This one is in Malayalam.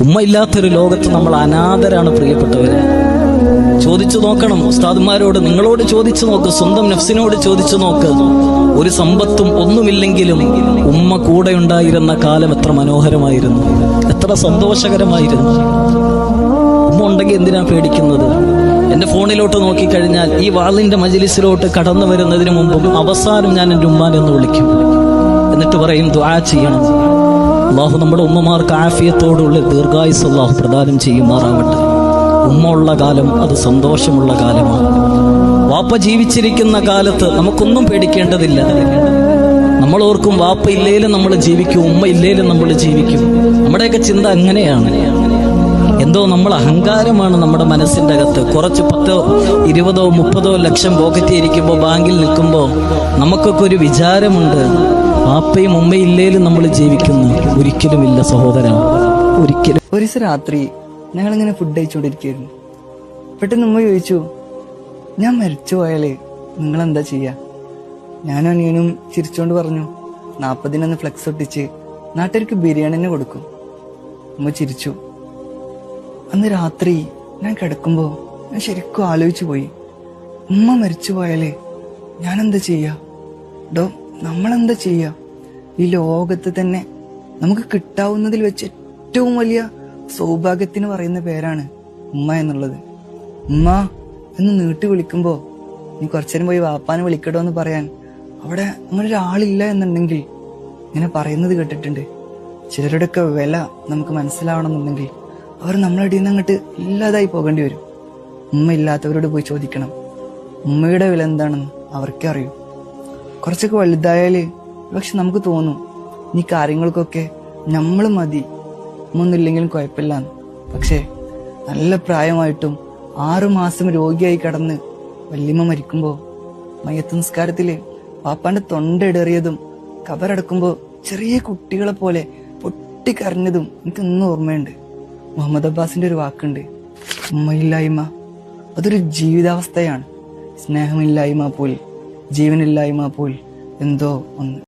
ഉമ്മ ഇല്ലാത്തൊരു ലോകത്ത് നമ്മൾ അനാഥരാണ് പ്രിയപ്പെട്ടവരെ. ചോദിച്ചു നോക്കണം. ഉസ്താദുമാരോട് നിങ്ങളോട് ചോദിച്ചു നോക്ക്. സ്വന്തം നഫ്സിനോട് ചോദിച്ചു നോക്ക്. ഒരു സമ്പത്തും ഒന്നുമില്ലെങ്കിലും ഉമ്മ കൂടെ ഉണ്ടായിരുന്ന കാലം എത്ര മനോഹരമായിരുന്നു. എത്ര സന്തോഷകരമായിരുന്നു. ഉമ്മ ഉണ്ടെങ്കിൽ എന്തിനാ പേടിക്കുന്നത്? എന്റെ ഫോണിലോട്ട് നോക്കിക്കഴിഞ്ഞാൽ ഈ വാളിന്റെ മജിലിസിലോട്ട് കടന്നു വരുന്നതിന് മുമ്പും അവസാനം ഞാൻ എന്റെ ഉമ്മാനെന്ന് വിളിക്കും. എന്നിട്ട് പറയും ദ്വാ ചെയ്യണം. അള്ളാഹു നമ്മുടെ ഉമ്മമാർക്ക് ആഫിയത്തോടുള്ള ദീർഘായുസ് അള്ളാഹു പ്രദാനം ചെയ്യുമാറാവട്ടെ. ഉമ്മ ഉള്ള കാലം അത് സന്തോഷമുള്ള കാലമാണ്. വാപ്പ ജീവിച്ചിരിക്കുന്ന കാലത്ത് നമുക്കൊന്നും പേടിക്കേണ്ടതില്ല. നമ്മൾ ഓർക്കും വാപ്പ ഇല്ലേലും നമ്മൾ ജീവിക്കും ഉമ്മ ഇല്ലേലും നമ്മൾ ജീവിക്കും. നമ്മുടെയൊക്കെ ചിന്ത അങ്ങനെയാണ്. എന്തോ നമ്മൾ അഹങ്കാരമാണ് നമ്മുടെ മനസ്സിന്റെ അകത്ത്. കുറച്ച് പത്തോ ഇരുപതോ മുപ്പതോ ലക്ഷം പോക്കറ്റ് ഇരിക്കുമ്പോൾ ബാങ്കിൽ നിൽക്കുമ്പോൾ നമുക്കൊക്കെ ഒരു വിചാരമുണ്ട്. വാപ്പയും ഉമ്മയും ഇല്ലേലും നമ്മൾ ജീവിക്കുന്നു ഒരിക്കലുമില്ല സഹോദര. ഒരിക്കലും. ഒരു രാത്രി ഞങ്ങൾ ഇങ്ങനെ ഫുഡ് കഴിച്ചുകൊണ്ടിരിക്കുകയായിരുന്നു. പെട്ടെന്ന് ഉമ്മ ചോദിച്ചു ഞാൻ മരിച്ചു പോയാലേ നിങ്ങൾ എന്താ ചെയ്യാ? ഞാനും അനിയനും ചിരിച്ചോണ്ട് പറഞ്ഞു നാപ്പതിനൊന്ന് ഫ്ലെക്സ് ഒട്ടിച്ച് നാട്ടുകാർക്ക് ബിരിയാണി തന്നെ കൊടുക്കും. ഉമ്മ ചിരിച്ചു. അന്ന് രാത്രി ഞാൻ കിടക്കുമ്പോ ഞാൻ ശരിക്കും ആലോചിച്ചു പോയി ഉമ്മ മരിച്ചു പോയാലേ ഞാനെന്താ ചെയ്യാ? ഡോ നമ്മളെന്താ ചെയ്യുക ഈ ലോകത്ത് തന്നെ നമുക്ക് കിട്ടാവുന്നതിൽ വെച്ച് ഏറ്റവും വലിയ സൗഭാഗ്യത്തിന് പറയുന്ന പേരാണ് ഉമ്മ എന്നുള്ളത്. ഉമ്മ എന്ന് നീട്ടി വിളിക്കുമ്പോ നീ കുറച്ചേരം പോയി വാപ്പാനെ വിളിക്കടോ എന്ന് പറയാൻ അവിടെ അങ്ങനെ ഒരാളില്ല എന്നുണ്ടെങ്കിൽ ഇങ്ങനെ പറയുന്നത് കേട്ടിട്ടുണ്ട്. ചിലരുടെയൊക്കെ വില നമുക്ക് മനസ്സിലാവണമെന്നുണ്ടെങ്കിൽ അവർ നമ്മളടിയിൽ നിന്ന് അങ്ങോട്ട് ഇല്ലാതായി പോകേണ്ടി വരും. ഉമ്മ ഇല്ലാത്തവരോട് പോയി ചോദിക്കണം. ഉമ്മയുടെ വില എന്താണെന്ന് അവർക്കേ കുറച്ചൊക്കെ വലുതായാൽ പക്ഷെ നമുക്ക് തോന്നും ഈ കാര്യങ്ങൾക്കൊക്കെ നമ്മൾ മതി. ഒന്നുമില്ലെങ്കിലും കുഴപ്പമില്ല പക്ഷേ നല്ല പ്രായമായിട്ടും ആറുമാസം രോഗിയായി കടന്ന് വല്യമ്മ മരിക്കുമ്പോ മയ്യത്ത് നിസ്കാരത്തിൽ പാപ്പാന്റെ തൊണ്ടയിടറിയതും കബറടക്കുമ്പോ ചെറിയ കുട്ടികളെ പോലെ പൊട്ടിക്കരഞ്ഞതും എനിക്ക് ഇന്നും ഓർമ്മയുണ്ട്. മുഹമ്മദ് അബ്ബാസിന്റെ ഒരു വാക്കുണ്ട് ഉമ്മയില്ലായ്മ അതൊരു ജീവിതാവസ്ഥയാണ്. സ്നേഹമില്ലായ്മ പോൽ ജീവനില്ലായ്മ പോൽ എന്തോ ഒന്ന്.